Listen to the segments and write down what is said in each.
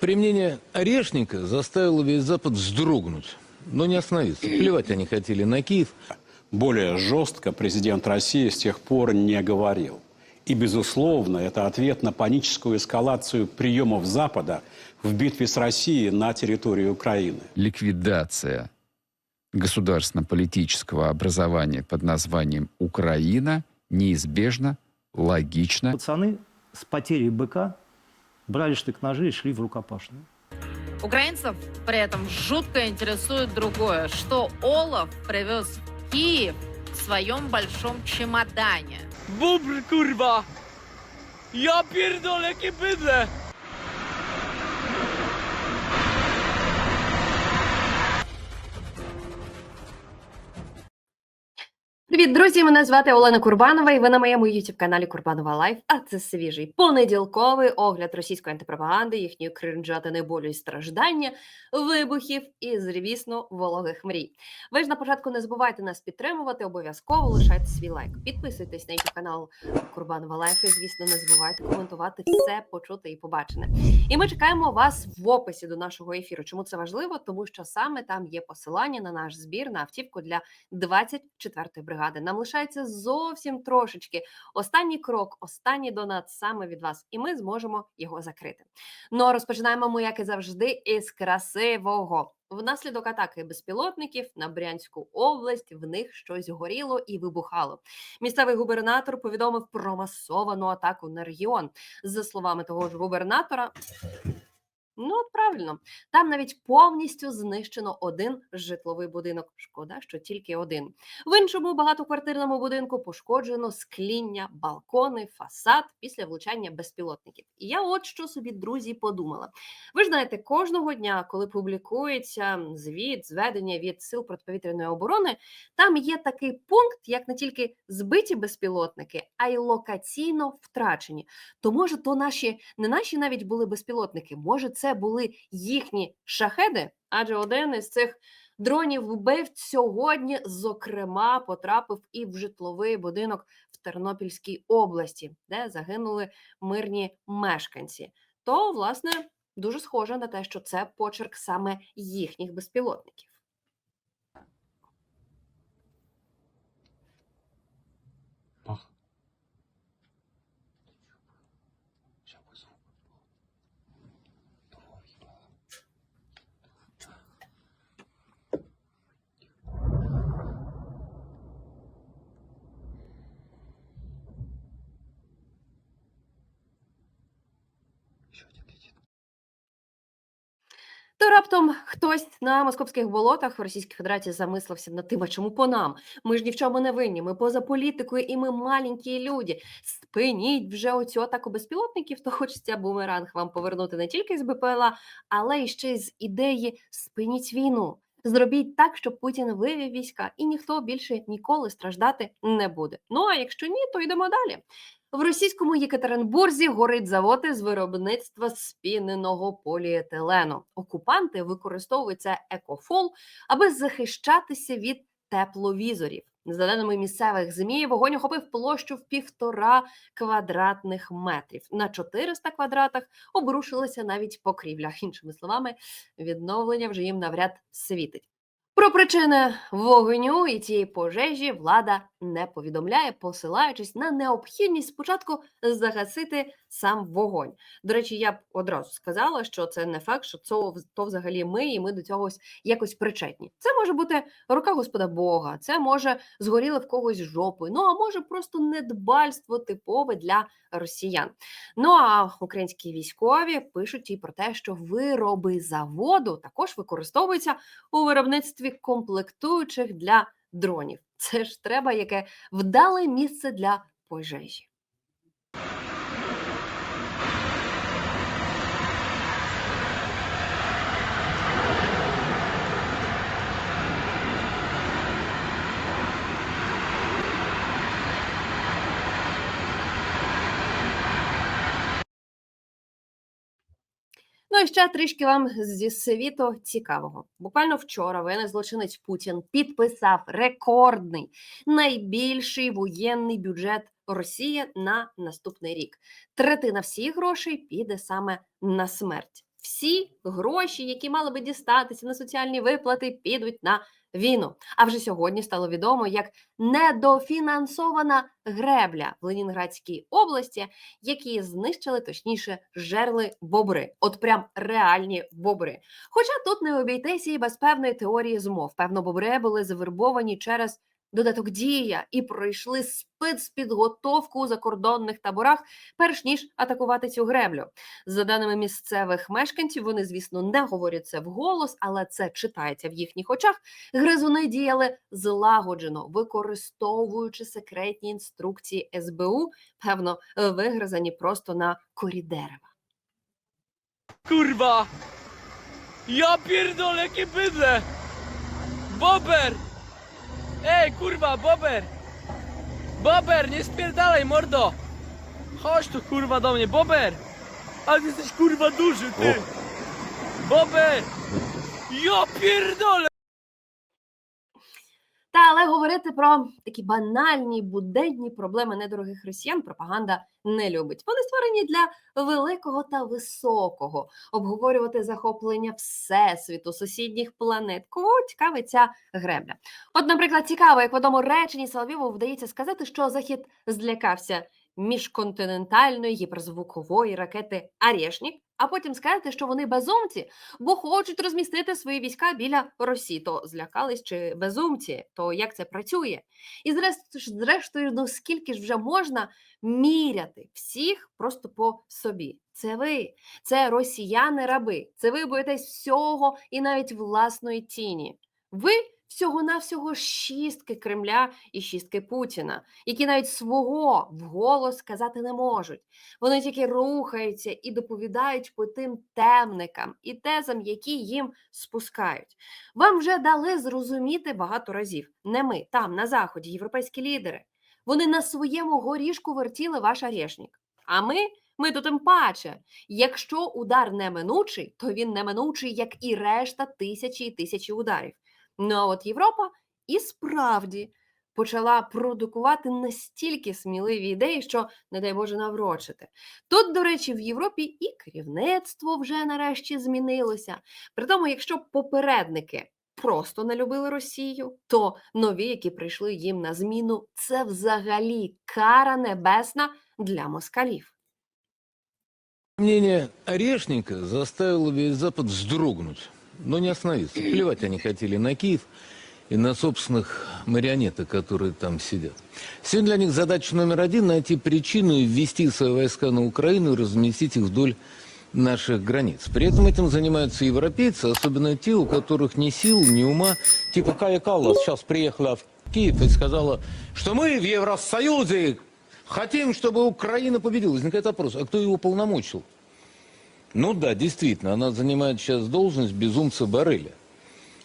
Применение орешника заставило весь Запад вздрогнуть, но не остановиться. Плевать они хотели на Киев. Более жестко президент России с тех пор не говорил. И, безусловно, это ответ на паническую эскалацию приемов Запада в битве с Россией на территории Украины. ликвидация государственно-политического образования под названием Украина неизбежно, логично Пацаны с потерей быка брали штык-ножи и шли в рукопашную. Украинцев при этом жутко интересует другое, что Олаф привез в Киев в своем большом чемодане. Bubr, kurwa! Ja pierdolę, jakie Привіт, друзі! Мене звати Олена Курбанова, і ви на моєму youtube каналі Курбанова Лайф. А це свіжий понеділковий огляд російської антипропаганди, їхньої кринжатини болю і страждання, вибухів і, звісно, вологих мрій. Ви ж на початку не забувайте нас підтримувати, обов'язково лишайте свій лайк. Підписуйтесь на youtube канал Курбанова Лайф і, звісно, не забувайте коментувати все почуте і побачене. І ми чекаємо вас в описі до нашого ефіру. Чому це важливо? Тому що саме там є посилання на наш збір на автівку для 24-ї бригади. Нам лишається зовсім трошечки. Останній крок, останній донат саме від вас, і ми зможемо його закрити. Ну а розпочинаємо ми, як і завжди, із красивого. Внаслідок атаки безпілотників на Брянську область в них щось горіло і вибухало. Місцевий губернатор повідомив про масовану атаку на регіон. За словами того ж губернатора, Ну, от правильно, там навіть повністю знищено один житловий будинок. Шкода, що тільки один. В іншому багатоквартирному будинку пошкоджено скління, балкони, фасад після влучання безпілотників. І я от що собі, друзі, подумала. Ви ж знаєте, кожного дня, коли публікується звіт, зведення від сил протиповітряної оборони, там є такий пункт, як не тільки збиті безпілотники, а й локаційно втрачені. То може, то наші не наші навіть були безпілотники, може, це були їхні шахеди, адже один із цих дронів вбивць сьогодні, зокрема, потрапив і в житловий будинок в Тернопільській області, де загинули мирні мешканці. То, власне, дуже схоже на те, що це почерк саме їхніх безпілотників. То раптом хтось на московських болотах в Російській Федерації замислився над тим, а чому по нам? Ми ж ні в чому не винні. Ми поза політикою, і ми маленькі люди. Спиніть вже оцю атаку безпілотників, то хочеться бумеранг вам повернути не тільки з БПЛА, але й ще з ідеї спиніть війну. Зробіть так, щоб Путін вивів війська, і ніхто більше ніколи страждати не буде. Ну а якщо ні, то йдемо далі. В російському Єкатеринбурзі горить завод із виробництва спіненого поліетилену. Окупанти використовують це екофол, аби захищатися від тепловізорів. За даними місцевих змі, вогонь охопив площу в півтора квадратних метрів. На 400 квадратах обрушилася навіть покрівля. Іншими словами, відновлення вже їм навряд світить. Про причини вогню і цієї пожежі влада не повідомляє, посилаючись на необхідність спочатку загасити сам вогонь. До речі, я б одразу сказала, що це не факт, що це то взагалі ми, і ми до цього якось причетні. Це може бути рука Господа Бога, це може згоріли в когось жопи. Ну а може просто недбальство типове для росіян. Ну а українські військові пишуть і про те, що вироби заводу також використовуються у виробництві комплектуючих для дронів. Це ж треба яке вдале місце для пожежі. Ну і ще трішки вам зі світу цікавого. Буквально вчора воєнний злочинець Путін підписав рекордний найбільший воєнний бюджет Росії на наступний рік. Третина всіх грошей піде саме на смерть. Всі гроші, які мали би дістатися на соціальні виплати, підуть на війну. А вже сьогодні стало відомо, як недофінансована гребля в Ленінградській області, які знищили, точніше, жерли бобри. От прям реальні бобри. Хоча тут не обійтися і без певної теорії змов. Певно, бобри були завербовані через додаток дія і пройшли спецпідготовку у закордонних таборах, перш ніж атакувати цю греблю. За даними місцевих мешканців, вони, звісно, не говорять це вголос, але це читається в їхніх очах. Гризуни діяли злагоджено, використовуючи секретні інструкції СБУ, певно, вигризані просто на корі дерева. Kurwa! Ja pierdolę, jakie bydle! Bober! Ej, kurwa, Bober! Bober, nie spierdalaj, mordo! Chodź tu, kurwa, do mnie, Bober! Ale ty jesteś, kurwa, duży, ty! Bober! Ja pierdolę! Та але говорити про такі банальні буденні проблеми недорогих росіян пропаганда не любить. Вони створені для великого та високого, обговорювати захоплення всесвіту, сусідніх планет. Кого цікавить ця гребля? От, наприклад, цікаво, як в одному реченні Соловйову вдається сказати, що Захід злякався міжконтинентальної гіперзвукової ракети Арєшнік, а потім сказати, що вони безумці, бо хочуть розмістити свої війська біля Росії. То злякались чи безумці, то як це працює? І зрештою, ну скільки ж вже можна міряти всіх просто по собі? Це ви, це росіяни-раби, це ви боїтесь всього і навіть власної тіні. Ви всього-навсього шістки Кремля і шістки Путіна, які навіть свого вголос сказати не можуть. Вони тільки рухаються і доповідають по тим темникам і тезам, які їм спускають. Вам вже дали зрозуміти багато разів. Не ми, там, на заході, європейські лідери. Вони на своєму горішку вертіли ваш орешник. А ми, ми то тим паче. Якщо удар неминучий, то він неминучий, як і решта тисячі і тисячі ударів. Ну а от Європа і справді почала продукувати настільки сміливі ідеї, що, не дай Боже, наврочити. Тут, до речі, в Європі і керівництво вже нарешті змінилося. При тому, якщо попередники просто не любили Росію, то нові, які прийшли їм на зміну, це взагалі кара небесна для москалів. Мнение Орешника заставило весь Запад вздрогнуть, но не остановиться. Плевать они хотели на Киев и на собственных марионеток, которые там сидят. Сегодня для них задача номер один – найти причину и ввести свои войска на Украину и разместить их вдоль наших границ. При этом этим занимаются европейцы, особенно те, у которых ни сил, ни ума. Типа Кая Каллас сейчас приехала в Киев и сказала, что мы в Евросоюзе хотим, чтобы Украина победила. Возникает вопрос, а кто его полномочил? Ну да, действительно, она занимает сейчас должность безумца Барреля.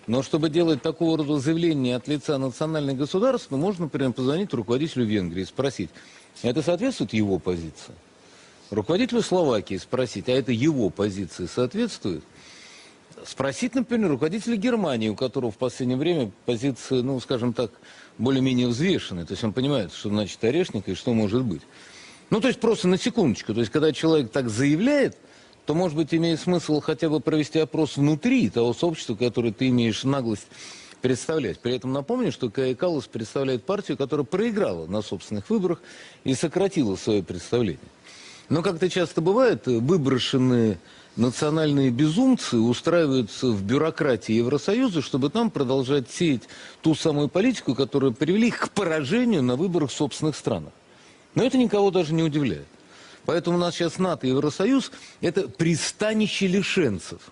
Но чтобы делать такого рода заявления от лица национальных государств, ну, можно, например, позвонить руководителю Венгрии и спросить, это соответствует его позиции? Руководителю Словакии спросить, а это его позиции соответствует? Спросить, например, руководителя Германии, у которого в последнее время позиция, ну, скажем так, более-менее взвешенная. То есть он понимает, что значит орешник и что может быть. Ну, то есть просто на секундочку. То есть когда человек так заявляет, то, может быть, имеет смысл хотя бы провести опрос внутри того сообщества, которое ты имеешь наглость представлять. При этом напомню, что Кая Каллас представляет партию, которая проиграла на собственных выборах и сократила свое представление. Но, как это часто бывает, выброшенные национальные безумцы устраиваются в бюрократии Евросоюза, чтобы там продолжать сеять ту самую политику, которая привели к поражению на выборах в собственных странах. Но это никого даже не удивляет. Поэтому у нас сейчас НАТО и Евросоюз – это пристанище лишенцев,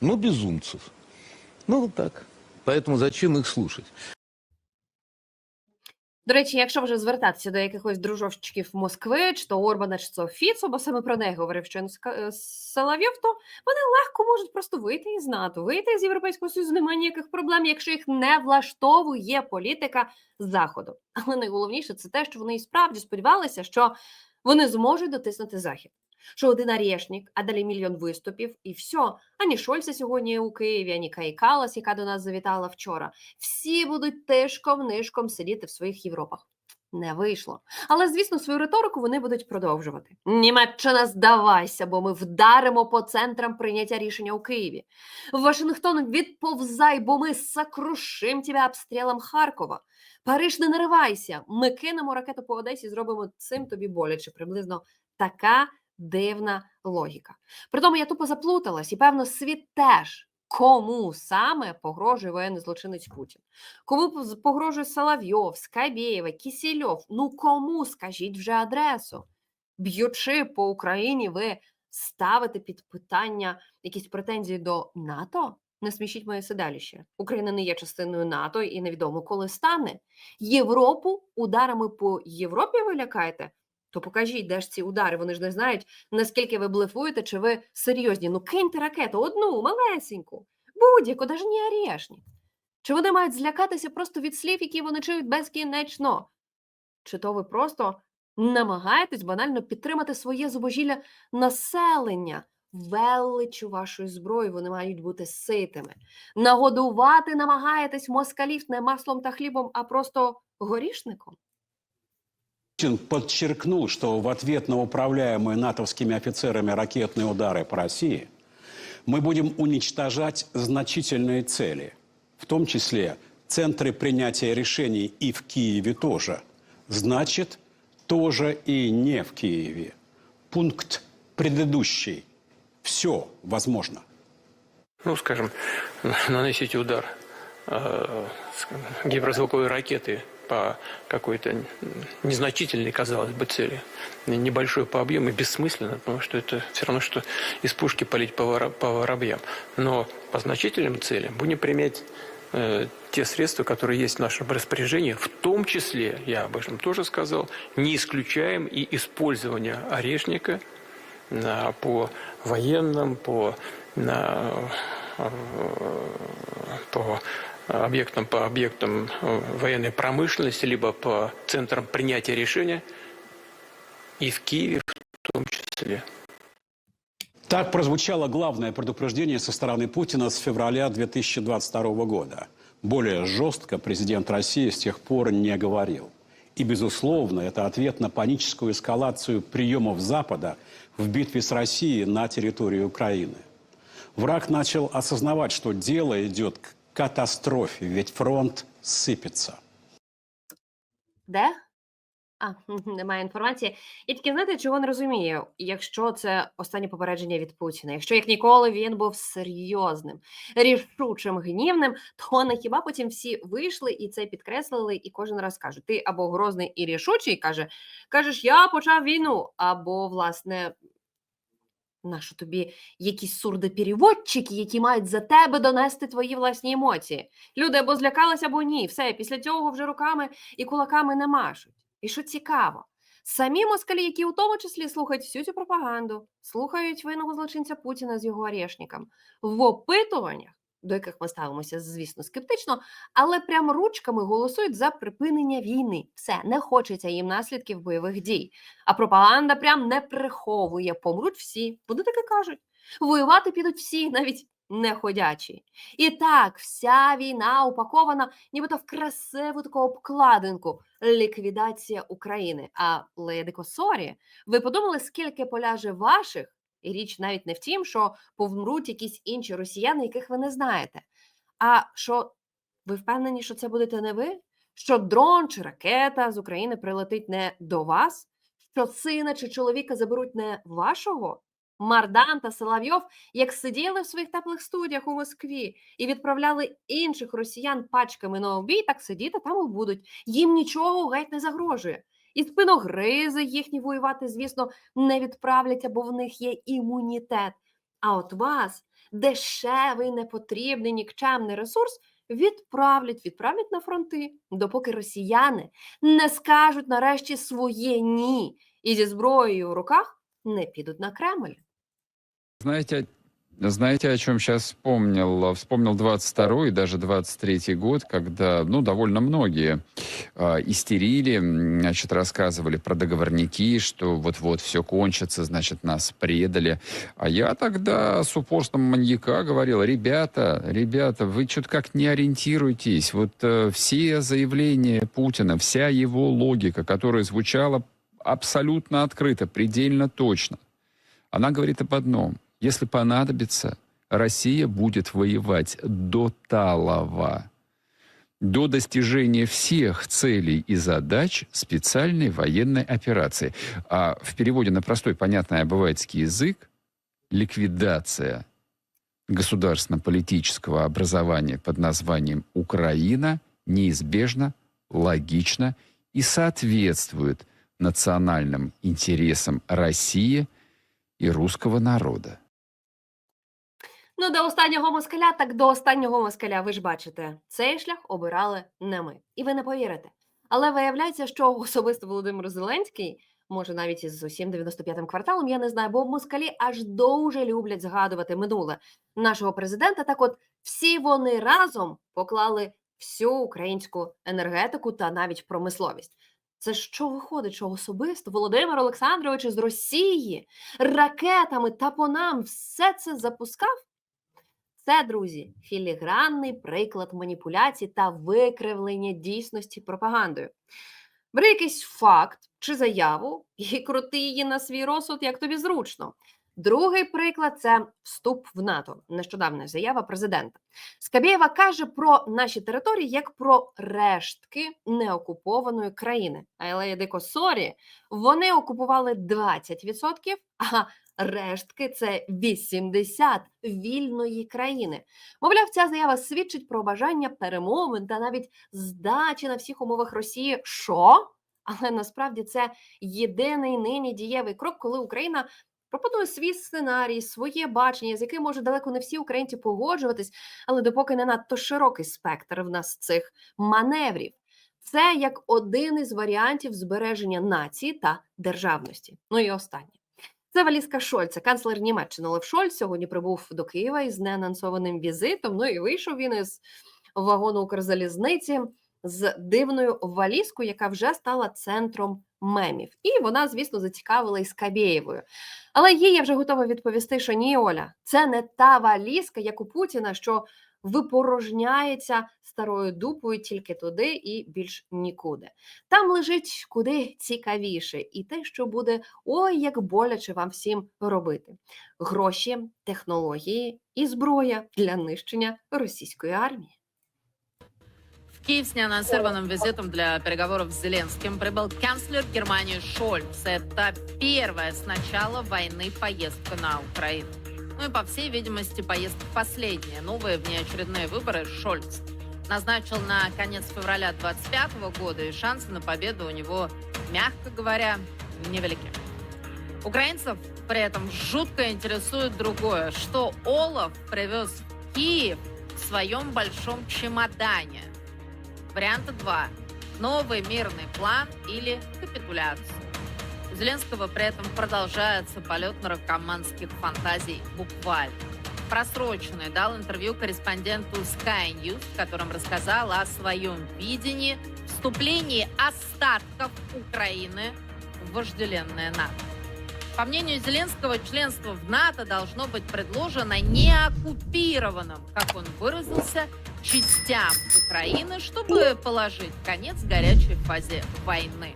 но безумцев. Ну, вот так. Поэтому зачем их слушать? До речі, якщо вже звертатися до якихось дружочків Москви, чи то Орбана, чи то Фіцо, бо саме про неї говорив щойно Ска- е, Соловйов, то вони легко можуть просто вийти із НАТО, вийти з Європейського Союзу, немає ніяких проблем, якщо їх не влаштовує політика Заходу. Але найголовніше це те, що вони і справді сподівалися, що вони зможуть дотиснути Захід. Що один Арєшнік, а далі мільйон виступів, і все. Ані Шольца сьогодні у Києві, ані Кайкалас, яка до нас завітала вчора. Всі будуть тишком нишком сидіти в своїх Європах. Не вийшло. Але, звісно, свою риторику вони будуть продовжувати. Німеччина, здавайся, бо ми вдаримо по центрам прийняття рішення у Києві. Вашингтон, відповзай, бо ми сокрушим тебе обстрілом Харкова. Париж, не наривайся. Ми кинемо ракету по Одесі, зробимо цим тобі боляче. Приблизно така дивна логіка. При тому я тупо заплуталась, і певно, світ теж. Кому саме погрожує воєнний злочинець Путін? Кому погрожує Соловйов, Скабєєва, Кісільов? Ну кому скажіть вже адресу? Б'ючи по Україні, ви ставите під питання якісь претензії до НАТО? Не смішіть моє седаліще. Україна не є частиною НАТО і невідомо коли стане. Європу ударами по Європі ви лякаєте? То покажіть, де ж ці удари. Вони ж не знають, наскільки ви блефуєте, чи ви серйозні. Ну киньте ракету, одну, малесеньку, будь-яку, навіть не орешник. Чи вони мають злякатися просто від слів, які вони чують безкінечно? Чи то ви просто намагаєтесь банально підтримати своє зубожілля населення? Величу вашої зброї вони мають бути ситими. Нагодувати намагаєтесь москалів не маслом та хлібом, а просто горішником. Путин подчеркнул, что в ответ на управляемые натовскими офицерами ракетные удары по России мы будем уничтожать значительные цели, в том числе центры принятия решений и в Киеве тоже. Значит, тоже и не в Киеве. Пункт предыдущий. Все возможно. ну, скажем, наносить удар э, гиперзвуковой ракеты по какой-то незначительной, казалось бы, цели, небольшой по объему, бессмысленно, потому что это все равно, что из пушки палить по, вора- по воробьям. Но по значительным целям будем применять э, те средства, которые есть в нашем распоряжении, в том числе, я об этом тоже сказал, не исключаем и использование орешника на- по военным, по, на, э, по объектам, по объектам э, военной промышленности, либо по центрам принятия решения, и в Киеве в том числе. Так прозвучало главное предупреждение со стороны Путина с февраля 2022 года. Более жестко президент России с тех пор не говорил. И, безусловно, это ответ на паническую эскалацию приемов Запада в битве с Россией на территории Украины. Враг начал осознавать, что дело идет к катастрофе, ведь фронт сыпется. Де? А, немає інформації. Я тільки знаєте, чого не розумію, якщо це останнє попередження від Путіна, якщо як ніколи він був серйозним, рішучим, гнівним, то не хіба потім всі вийшли і це підкреслили, і кожен раз кажуть: ти або грозний і рішучий, каже, кажеш, я почав війну, або власне. Нащо тобі якісь сурдопереводчики, які мають за тебе донести твої власні емоції? Люди або злякалися, або ні. Все, після цього вже руками і кулаками не машуть. І що цікаво, самі москалі, які у тому числі слухають всю цю пропаганду, слухають винного злочинця Путіна з його орешником, в опитуваннях, до яких ми ставимося, звісно, скептично, але прямо ручками голосують за припинення війни. Все, не хочеться їм наслідків бойових дій. А пропаганда прям не приховує, помруть всі. Вони таке кажуть. Воювати підуть всі, навіть неходячі. І так, вся війна упакована нібито в красиву таку обкладинку ліквідація України. А леді Косорі, ви подумали, скільки поляже ваших? І річ навіть не в тім, що повмруть якісь інші росіяни, яких ви не знаєте. А що ви впевнені, що це будете не ви? Що дрон чи ракета з України прилетить не до вас? Що сина чи чоловіка заберуть не вашого? Мардан та Соловйов, як сиділи в своїх теплих студіях у Москві і відправляли інших росіян пачками на обій, так сидіти там і будуть. Їм нічого геть не загрожує. І спиногризи їхні воювати, звісно, не відправляться, бо в них є імунітет. А от вас, дешевий, непотрібний, нікчемний ресурс, відправлять, відправлять на фронти, допоки росіяни не скажуть нарешті своє ні і зі зброєю в руках не підуть на Кремль. Знаете, Знаете, о чем сейчас вспомнил? Вспомнил 22 и даже 23 год, когда, ну, довольно многие э, истерили, значит, рассказывали про договорники, что вот-вот все кончится, значит, нас предали. А я тогда с упорством маньяка говорил, ребята, ребята, вы что-то как не ориентируетесь. Вот э, все заявления Путина, вся его логика, которая звучала абсолютно открыто, предельно точно, она говорит об одном. Если понадобится, Россия будет воевать до талого, до достижения всех целей и задач специальной военной операции. А в переводе на простой, понятный обывательский язык ликвидация государственно-политического образования под названием Украина неизбежно, логично и соответствует национальным интересам России и русского народа. Ну, до останнього москаля, так до останнього москаля, ви ж бачите, цей шлях обирали не ми. І ви не повірите. Але виявляється, що особисто Володимир Зеленський, може навіть із усім 95-м кварталом, я не знаю, бо москалі аж дуже люблять згадувати минуле нашого президента. Так от всі вони разом поклали всю українську енергетику та навіть промисловість. Це що виходить, що особисто Володимир Олександрович із Росії ракетами та по нам все це запускав? Це, друзі, філігранний приклад маніпуляцій та викривлення дійсності пропагандою. Бери якийсь факт чи заяву і крути її на свій розсуд, як тобі зручно. Другий приклад це вступ в НАТО. Нещодавна заява президента. Скабєєва каже про наші території як про рештки неокупованої країни. Але я дико сорі, вони окупували 20%, а рештки це 80 вільної країни. Мовляв, ця заява свідчить про бажання перемовин та навіть здачі на всіх умовах Росії. Що? Але насправді це єдиний нині дієвий крок, коли Україна пропонує свій сценарій, своє бачення, з яким може далеко не всі українці погоджуватись, але допоки не надто широкий спектр в нас цих маневрів. Це як один із варіантів збереження нації та державності. Ну і останнє. Це валізка Шольца, канцлер Німеччини Олег Шольц сьогодні прибув до Києва із неанонсованим візитом. Ну і вийшов він із вагону Укрзалізниці з дивною валізкою, яка вже стала центром мемів. І вона, звісно, зацікавила і Скабєєвою. Але їй я вже готова відповісти, що ні, Оля, це не та валізка, як у Путіна, що випорожняється старою дупою тільки туди і більш нікуди. Там лежить куди цікавіше, і те, що буде ой, як боляче вам всім робити: гроші, технології і зброя для нищення російської армії. В Киев с неанонсированным визитом для переговоров с Зеленским прибыл канцлер Германии Шольц. Это первая с начала войны поездка на Украину. Ну и, по всей видимости, поездка последняя. Новые внеочередные выборы Шольц назначил на конец февраля 2025 года, и шансы на победу у него, мягко говоря, невелики. Украинцев при этом жутко интересует другое, что Олаф привез в Киев в своем большом чемодане. Варианта 2. Новый мирный план или капитуляция. Зеленского при этом продолжается полет наркоманских фантазий буквально. Просроченный дал интервью корреспонденту Sky News, в котором рассказал о своем видении вступлении остатков Украины в вожделенное НАТО. По мнению Зеленского, членство в НАТО должно быть предложено неоккупированным, как он выразился, частям Украины, чтобы положить конец горячей фазе войны.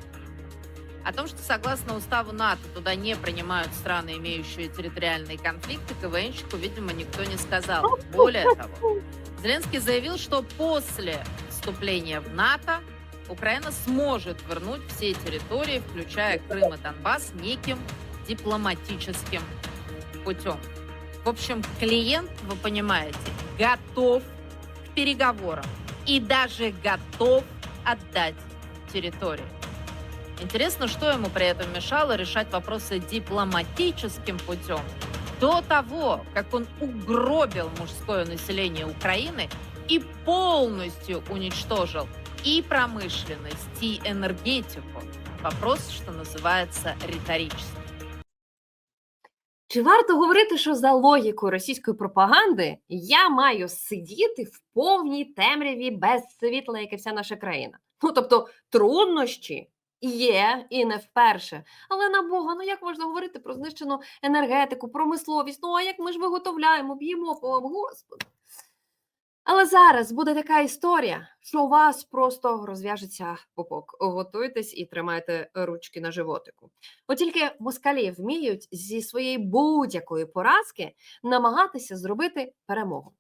О том, что согласно уставу НАТО туда не принимают страны, имеющие территориальные конфликты, КВНщику, видимо, никто не сказал. Более того, Зеленский заявил, что после вступления в НАТО Украина сможет вернуть все территории, включая Крым и Донбасс, неким дипломатическим путем. В общем, клиент, вы понимаете, готов к переговорам и даже готов отдать территорию. Интересно, что ему при этом мешало решать вопросы дипломатическим путем до того, как он угробил мужское население Украины и полностью уничтожил и промышленность, и энергетику. Вопрос, что называется, риторический. Чи варто говорити, що за логікою російської пропаганди я маю сидіти в повній темряві без світла, як і вся наша країна? Ну тобто труднощі є і не вперше. Але на Бога, ну як можна говорити про знищену енергетику, промисловість? Ну а як ми ж виготовляємо, б'ємо по вам, господи. Але зараз буде така історія, що у вас просто розв'яжеться попок. Готуйтесь і тримайте ручки на животику. От тільки москалі вміють зі своєї будь-якої поразки намагатися зробити перемогу.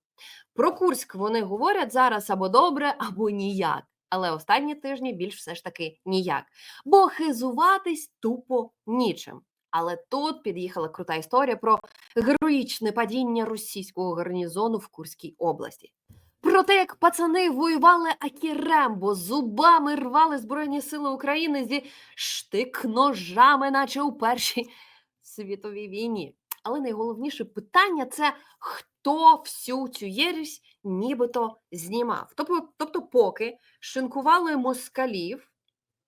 Про Курськ вони говорять зараз або добре, або ніяк. Але останні тижні більш все ж таки ніяк. Бо хизуватись тупо нічим. Але тут під'їхала крута історія про героїчне падіння російського гарнізону в Курській області. Про те, як пацани воювали акірембо, зубами рвали Збройні Сили України зі штик-ножами, наче у Першій світовій війні. Але найголовніше питання це хто всю цю єресь нібито знімав. Тобто, тобто, поки шинкували москалів,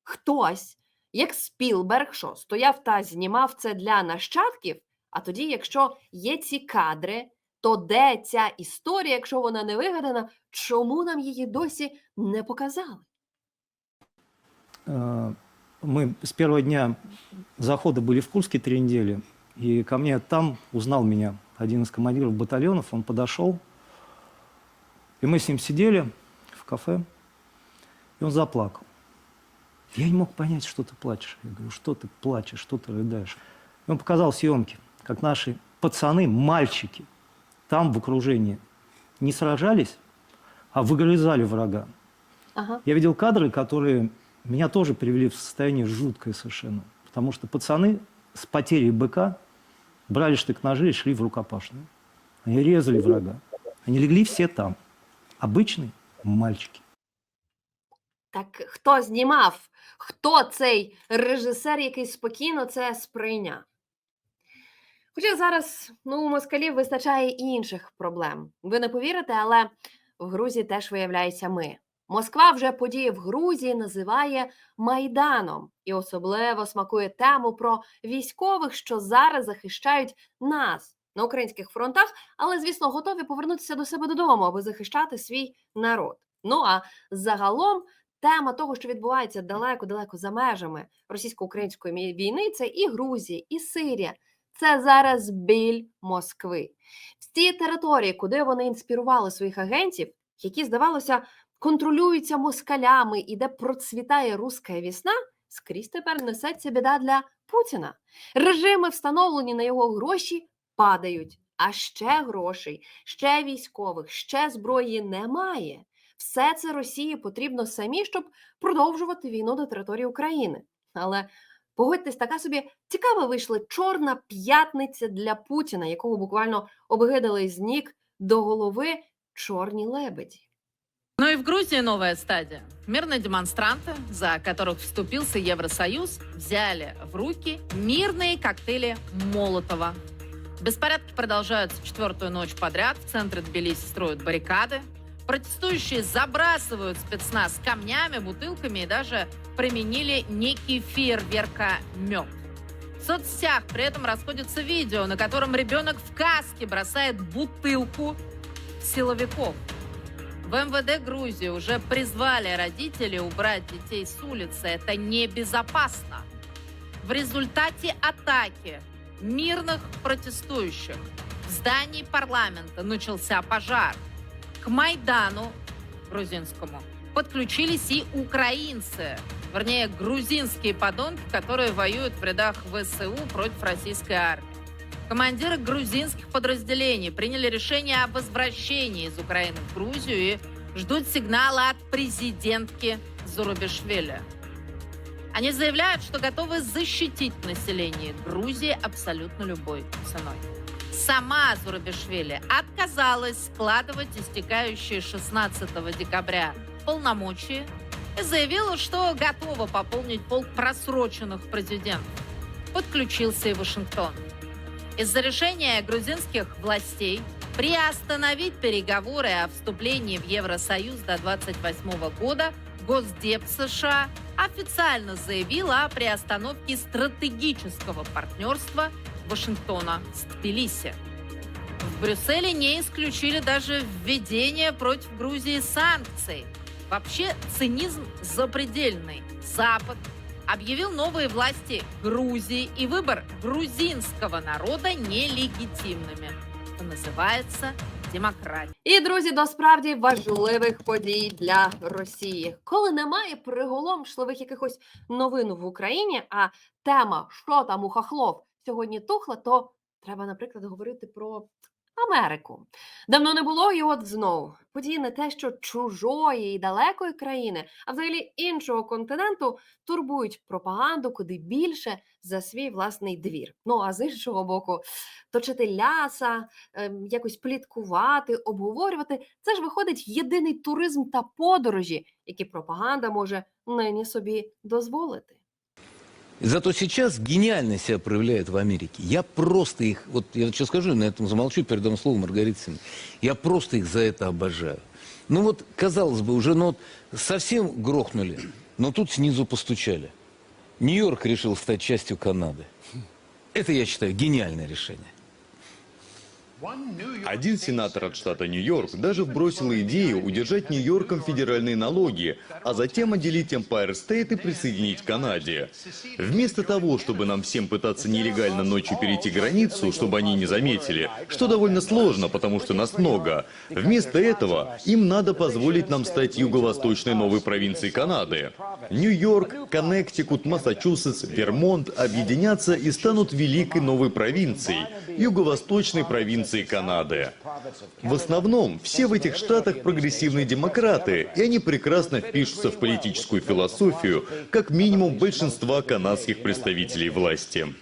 хтось, як Спілберг, що стояв та знімав це для нащадків. А тоді, якщо є ці кадри, то де ця історія, якщо вона не вигадана, чому нам її досі не показали? Э, Мы с первого дня захода были в Курске три недели, и ко мне там узнал меня один из командиров батальонов, он подошел, и мы с ним сидели в кафе, и он заплакал. Я не мог понять, что ты плачешь. Я говорю, что ты плачешь, что ты рыдаешь. И он показал съемки, как наши пацаны, мальчики, там в окружении не сражались, а выгрызали врага. Ага. Я видел кадры, которые меня тоже привели в состояние жуткое совершенно. Потому что пацаны с потерей быка брали штык-ножи и шли в рукопашную. Они резали врага. Они легли все там. Обычные мальчики. Так хто знімав? Хто цей режисер, який спокійно це сприйняв? Хоча зараз ну, у москалів вистачає і інших проблем. Ви не повірите, але в Грузії теж виявляється ми. Москва вже події в Грузії називає Майданом і особливо смакує тему про військових, що зараз захищають нас на українських фронтах, але, звісно, готові повернутися до себе додому, аби захищати свій народ. Ну а загалом тема того, що відбувається далеко-далеко за межами російсько-української війни, це і Грузія, і Сирія. Це зараз біль Москви. Всі території, куди вони інспірували своїх агентів, які, здавалося, контролюються москалями і де процвітає руська вісна, скрізь тепер несеться біда для Путіна. Режими, встановлені на його гроші, падають. А ще грошей, ще військових, ще зброї немає. Все це Росії потрібно самі, щоб продовжувати війну на території України. Але погодьтесь, така собі цікава вийшла чорна п'ятниця для Путіна, якого буквально обгидали з ніг до голови чорні лебеді. Ну и в Грузии новая стадия. Мирные демонстранты, за которых вступился Евросоюз, взяли в руки мирные коктейли Молотова. Беспорядки продолжаются четвертую ночь подряд. В центре Тбилиси строят баррикады. Протестующие забрасывают спецназ камнями, бутылками и даже применили некий фейерверка мед. В соцсетях при этом расходится видео, на котором ребенок в каске бросает бутылку силовиков. В МВД Грузии уже призвали родителей убрать детей с улицы. Это небезопасно. В результате атаки мирных протестующих в здании парламента начался пожар. К Майдану грузинскому подключились и украинцы, вернее, грузинские подонки, которые воюют в рядах ВСУ против российской армии. Командиры грузинских подразделений приняли решение о возвращении из Украины в Грузию и ждут сигнала от президентки Зурубишвили. Они заявляют, что готовы защитить население Грузии абсолютно любой ценой. Сама Зурабишвили отказалась складывать истекающие 16 декабря полномочия и заявила, что готова пополнить полк просроченных президентов. Подключился и Вашингтон. Из-за решения грузинских властей приостановить переговоры о вступлении в Евросоюз до 28 года Госдеп США официально заявил о приостановке стратегического партнерства Вашингтона с Тбилиси. В Брюсселе не исключили даже введение против Грузии санкций. Вообще цинизм запредельный. Запад объявил новые власти Грузии и выбор грузинского народа нелегитимными. Это называется демократия. І друзі, до справді важливих подій для Росії. Коли немає приголомшливих якихось новин в Україні, а тема що там у хахлов сьогодні тухла, то треба, наприклад, говорити про Америку. Давно не було, і от знову події не те, що чужої і далекої країни, а взагалі іншого континенту турбують пропаганду куди більше за свій власний двір. Ну а з іншого боку, точити ляса, ем, якось пліткувати, обговорювати. Це ж виходить єдиний туризм та подорожі, які пропаганда може нині собі дозволити. Зато сейчас гениально себя проявляют в Америке. Я просто их, вот я сейчас скажу, на этом замолчу, передам слово Маргарите Симоновне. Я просто их за это обожаю. Ну вот, казалось бы, уже ну, вот совсем грохнули, но тут снизу постучали. Нью-Йорк решил стать частью Канады. Это, я считаю, гениальное решение. Один сенатор от штата Нью-Йорк даже вбросил идею удержать Нью-Йорком федеральные налоги, а затем отделить Empire State и присоединить к Канаде. Вместо того, чтобы нам всем пытаться нелегально ночью перейти границу, чтобы они не заметили, что довольно сложно, потому что нас много, вместо этого им надо позволить нам стать юго-восточной новой провинцией Канады. Нью-Йорк, Коннектикут, Массачусетс, Вермонт объединятся и станут великой новой провинцией, юго-восточной провинцией Канады. В основном все в этих штатах прогрессивные демократы, и они прекрасно впишутся в политическую философию, как минимум большинства канадских представителей власти.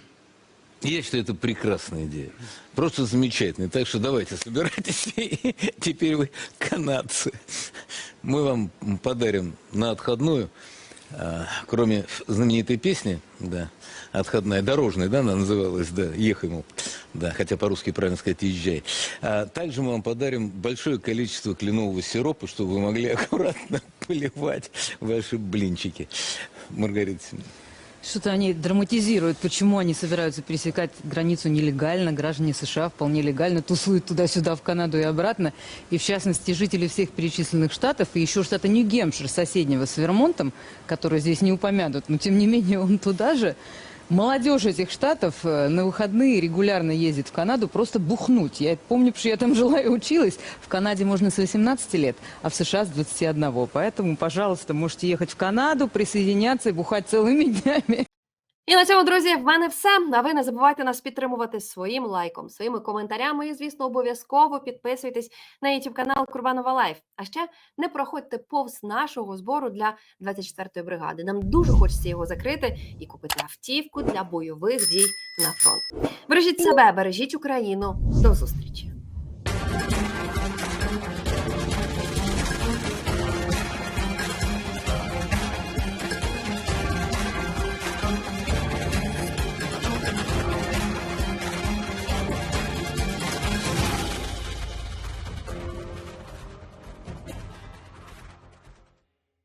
Я считаю, это прекрасная идея. Просто замечательная. Так что давайте, собирайтесь. Теперь вы канадцы. Мы вам подарим на отходную, кроме знаменитой песни, да, отходная, дорожная, да, она называлась, да, ехай, мол, да, хотя по-русски правильно сказать, езжай. А также мы вам подарим большое количество кленового сиропа, чтобы вы могли аккуратно поливать ваши блинчики. Маргарита. Что-то они драматизируют, почему они собираются пересекать границу нелегально. Граждане США вполне легально тусуют туда-сюда, в Канаду и обратно. И в частности, жители всех перечисленных штатов и еще штата Нью-Гемпшир, соседнего с Вермонтом, который здесь не упомянут, но тем не менее он туда же. Молодежь этих штатов э, на выходные регулярно ездит в Канаду просто бухнуть. Я помню, что я там жила и училась. В Канаде можно с 18 лет, а в США с 21. Поэтому, пожалуйста, можете ехать в Канаду, присоединяться и бухать целыми днями. І на цьому, друзі, в мене все. А ви не забувайте нас підтримувати своїм лайком, своїми коментарями і, звісно, обов'язково підписуйтесь на YouTube канал Курбанова Лайф. А ще не проходьте повз нашого збору для 24-ї бригади. Нам дуже хочеться його закрити і купити автівку для бойових дій на фронт. Бережіть себе, бережіть Україну. До зустрічі!